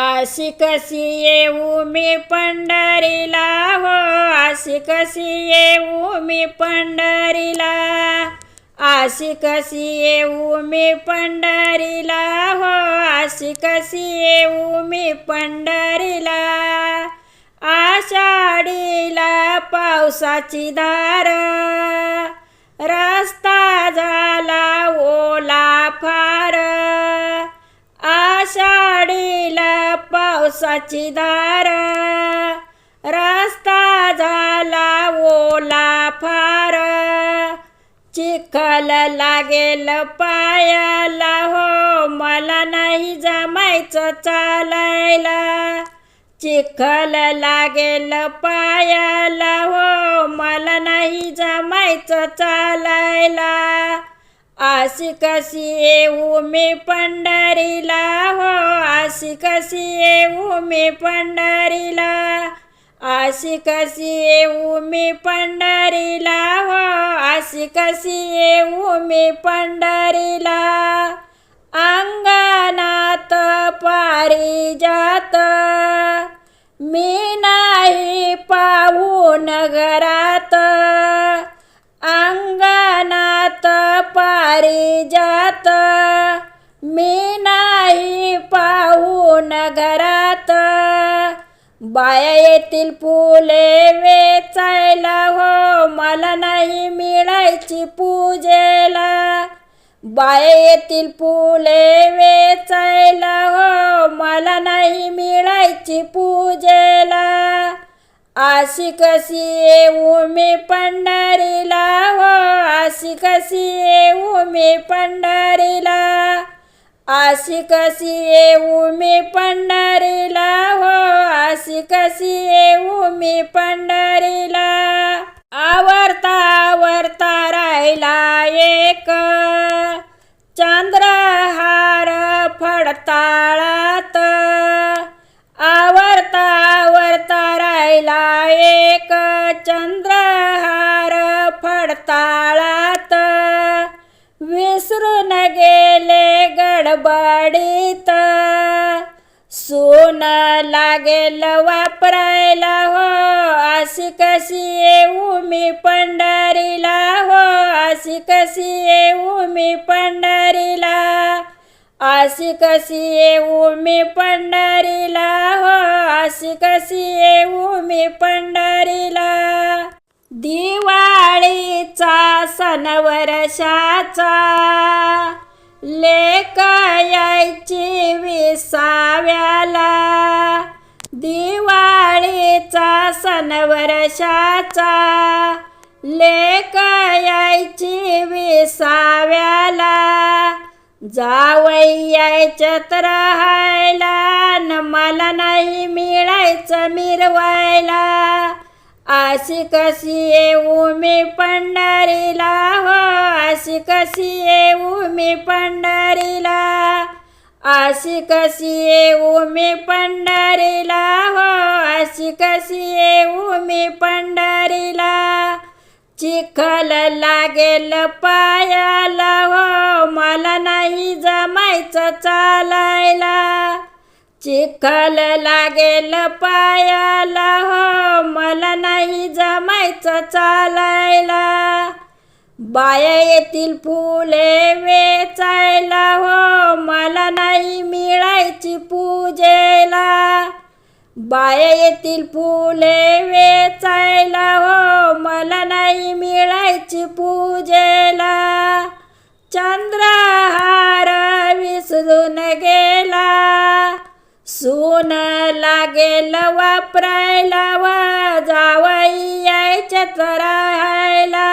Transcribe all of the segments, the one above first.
अशी कशी येऊ मी पंढरीला? हो अशी कशी येऊ मी पंढरीला? अशी कशी येऊ मी पंढरीला? हो अशी कशी येऊ मी पंढरीला? आषाढीला पावसाची धार रस्ता झाला पावसाची रस्ता झाला ओला फार. चिखल लागेल पायाला हो मला नाही जमायचं चालायला. चिखल लागेल पायाला हो मला नाही जमायचं चालायला. अशी कशी येऊ मी पंढरीला हो अशी कशी मी पंढरीला. अशी कशी येऊ मी पंढरीला? हो अशी कशी येऊ मी पंढरीला? अंगणात पारिजात मी नाही पाहू नगरात अंगणात पारिजात मी नाही पाहू नगरात बाया येतील फुले वेचायला हो मला नाही मिळायची पूजेला. बाया येतील फुले वेचायला हो मला नाही मिळायची पूजेला. अशी कशी येऊ मी पंढरीला हो अशी कशी येऊ मी पंढरीला. आशी कशी येऊ मी पंढरीला? हो आशी कशी येऊ मी पंढरीला? आवरता आवरता राहिला एक. चंद्रहार फडताळात. आवरता आवरता राहिला एक. चंद्रहार फडताळ गेले गडबडीत. सोन लागेल वापरायला हो अशी कशी येऊ मी पंढरीला हो अशी कशी येऊ मी पंढरीला अशी कशी येऊ मी पंढरीला हो अशी कशी येऊ मी पंढरीला. दिवाळीचा सण वर्षाचा लेकायची विसाव्याला. दिवाळीचा सण वर्षाचा लेक विसाव्याला. जावई तर राहायला न मला नाही मिळायचं मिरवायला. अशी कशी येऊ मी पंढरीला? हो अशी कशी येऊ मी पंढरीला? अशी कशी येऊ मी पंढरीला? हो अशी कशी येऊ मी पंढरीला? चिखल लागेल पायाला हो मला नाही जमायचं चालायला. चिखल लागेल पायाला हो मला नाही जमायचं चालायला. बाया येतील फुले वेचायला हो मला नाही मिळायची पूजेला. बाया येतील फुले वेचायला हो ऊन लागेल वापरायला वा जावई यायच्या राहायला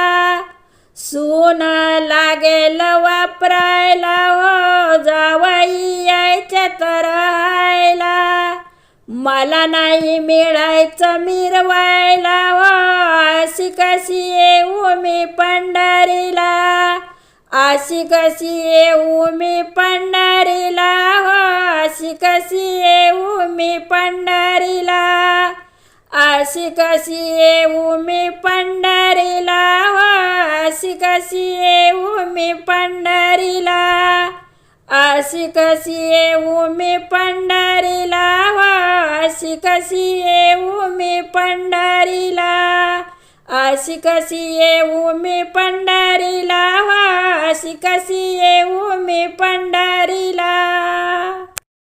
सून लागेल वापरायला हो जावई यायच्यात राहायला मला नाही मिळायचं मिरवायला हो अशी कशी येऊ मी पंढरीला? अशी कशी येऊ मी पंढरीला? हो अशी कशी येऊ मी पंढरीला? अशी कशी येऊ मी पंढरीला? हो अशी कशी येऊ मी पंढरीला? अशी कशी येऊ मी पंढरीला? हो, अशी कशी येऊ मी पंढरीला? अशी कशी येऊ मी पंढरीला? वा अशी कशी येऊ मी पंढरीला?